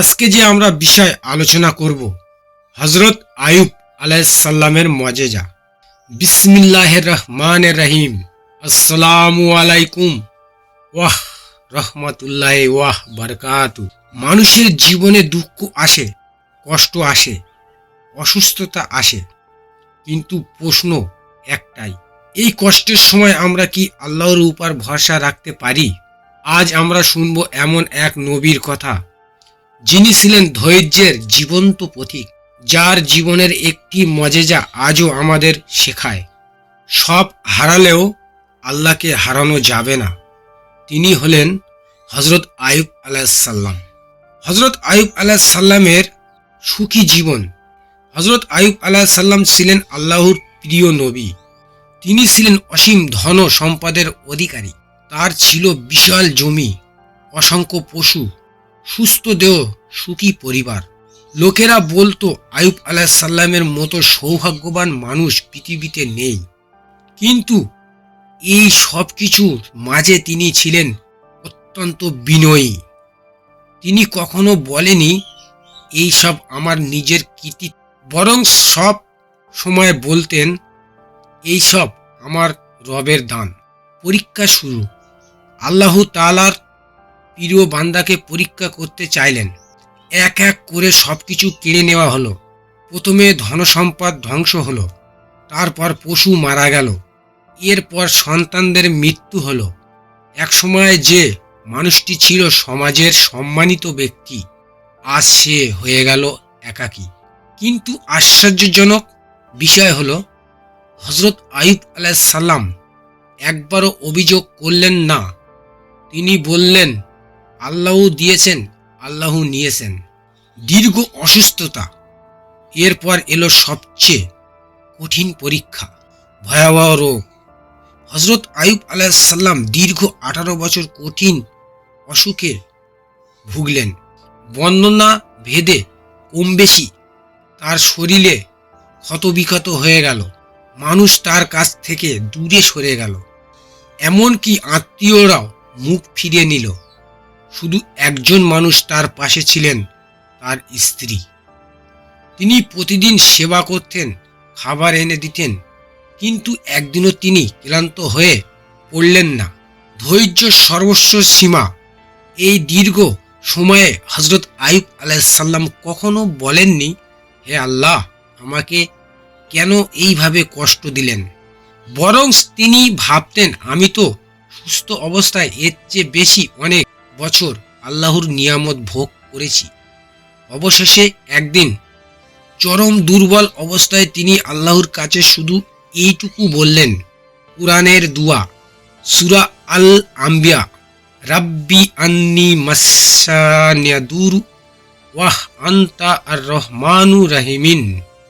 আজকে যে আমরা বিষয় আলোচনা করব হজরত আয়ুব আলাইসাল্লামের মজেজা। বিসমিল্লাহ রহমান রহিম। আসসালামু আলাইকুম। ওয়াহ, রহমতুল্লাহ, ওয়াহ, বারকাতু। মানুষের জীবনে দুঃখ আসে, কষ্ট আসে, অসুস্থতা আসে। কিন্তু প্রশ্ন একটাই, এই কষ্টের সময় আমরা কি আল্লাহর উপর ভরসা রাখতে পারি? আজ আমরা শুনব এমন এক নবীর কথা। যিনি ছিলেন ধৈর্যের জীবন্ত পথিক যার জীবনের একটি মজেজা আজও আমাদের শেখায়। সব হারালেও আল্লাহকে হারানো যাবে না। তিনি হলেন হজরত আয়ুব আলাহিসাল্লাম হজরত আয়ুব আলাহিসাল্লামের সুখী জীবন। হজরত আয়ুব আলাহিসাল্লাম ছিলেন আল্লাহর প্রিয় নবী। তিনি ছিলেন অসীম ধন সম্পদের অধিকারী। তার ছিল বিশাল জমি, অসংখ্য পশু সুস্থ দেহ, সুখী পরিবার। লোকেরা বলতো, আয়ুব আলাহিসাল্লামের মতো সৌভাগ্যবান মানুষ পৃথিবীতে নেই। কিন্তু এই সব কিছুর মাঝে তিনি ছিলেন অত্যন্ত বিনয়ী। তিনি কখনো বলেনি, এই সব আমার নিজের কৃতি বরং সব সময় বলতেন, এই সব আমার রবের দান। পরীক্ষা শুরু। আল্লাহ তালার প্রিয় বান্দাকে পরীক্ষা করতে চাইলেন। এক এক করে সব কিছু কেড়ে নেওয়া হলো। প্রথমে ধনসম্পদ ধ্বংস হলো, তারপর পশু মারা গেল। এরপর সন্তানদের মৃত্যু হলো। একসময় যে মানুষটি ছিল সমাজের সম্মানিত ব্যক্তি, আজ সে হয়ে গেল একাকী। কিন্তু আশ্চর্যজনক বিষয় হলো হজরত আয়ুব আলাইসাল্লাম একবারও অভিযোগ করলেন না। তিনি বললেন আল্লাহ দিয়েছেন, আল্লাহ নিয়েছেন। দীর্ঘ অসুস্থতা, এরপর এলো সবচেয়ে কঠিন পরীক্ষা, ভয়াবহ রোগ। হজরত আয়ুব আলাইসাল্লাম দীর্ঘ আঠারো বছর কঠিন অসুখে ভুগলেন। বর্ণনা, ভেদে কম বেশি তার শরীরে ক্ষতবিক্ষত হয়ে গেল। মানুষ তার কাছ থেকে দূরে সরে গেল। এমনকি আত্মীয়রাও মুখ ফিরিয়ে নিল। শুধু একজন মানুষ তার পাশে ছিলেন, তার স্ত্রী। তিনি প্রতিদিন সেবা করতেন, খাবার এনে দিতেন, কিন্তু একদিনও তিনি ক্লান্ত হয়ে পড়লেন না। ধৈর্য সর্বস্ব সীমা। এই দীর্ঘ সময়ে হজরত আয়ুব আলাইসাল্লাম কখনো বলেননি, হে আল্লাহ, আমাকে কেন এইভাবে কষ্ট দিলেন? বরং তিনি ভাবতেন, আমি তো সুস্থ অবস্থায় এর চেয়ে বেশি অনেক বছর আল্লাহর নিয়ামত ভোগ করেছি। অবশেষে একদিন চরম দুর্বল অবস্থায় তিনি আল্লাহর কাছে শুধু এইটুকু বললেন, কুরআনের দুয়া, সুরা আল আম্বিয়া রাব্বি আন্নি মাসানিয়াদুর ওয়াহ আন্তা আর রহমানু। রাহিমিন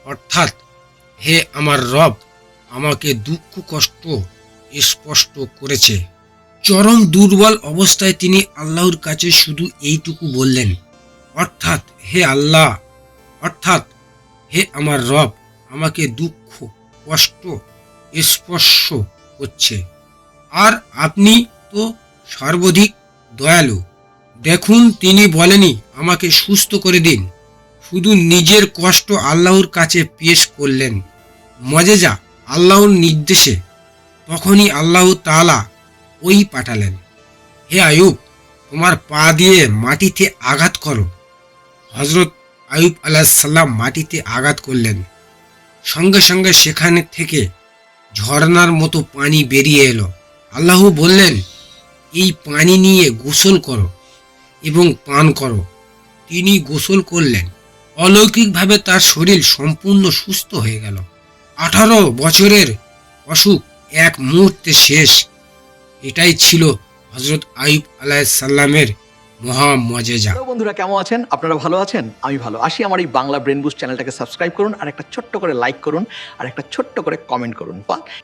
অর্থাৎ, হে আমার রব, আমাকে দুঃখ কষ্ট স্পষ্ট করেছে। চরম দুর্বল অবস্থায় তিনি আল্লাহর কাছে শুধু এইটুকু বললেন, অর্থাৎ হে আল্লাহ, অর্থাৎ হে আমার রব, আমাকে দুঃখ, কষ্ট, স্পর্শ করছে। আর আপনি তো সর্বাধিক দয়ালু। দেখুন, তিনি বলেনি আমাকে সুস্থ করে দিন। শুধু নিজের কষ্ট আল্লাহর কাছে পেশ করলেন। মজেজা আল্লাহর নির্দেশে। তখনই আল্লাহ তাআলা ওই পাঠালেন। হে আয়ুব, তোমার পা দিয়ে মাটিতে আঘাত করো। হজরত আয়ুব আলাহিসাল্লাম মাটিতে আঘাত করলেন। সঙ্গে সঙ্গে সেখানে থেকে ঝর্নার মতো পানি বেরিয়ে এলো। আল্লাহ বললেন, এই পানি নিয়ে গোসল করো এবং পান করো। তিনি গোসল করলেন। অলৌকিকভাবে তার শরীর সম্পূর্ণ সুস্থ হয়ে গেল। আঠারো বছরের অসুখ এক মুহূর্তে শেষ। এটাই ছিল হজরত আইব আলাইসাল্লামের মহা মজেজা। বন্ধুরা, কেমন আছেন? আপনারা ভালো আছেন? আমি ভালো। আসি আমার এই বাংলা ব্রেন বুস্ট চ্যানেলটাকে সাবস্ক্রাইব করুন আর একটা ছোট্ট করে লাইক করুন আর একটা ছোট্ট করে কমেন্ট করুন। বা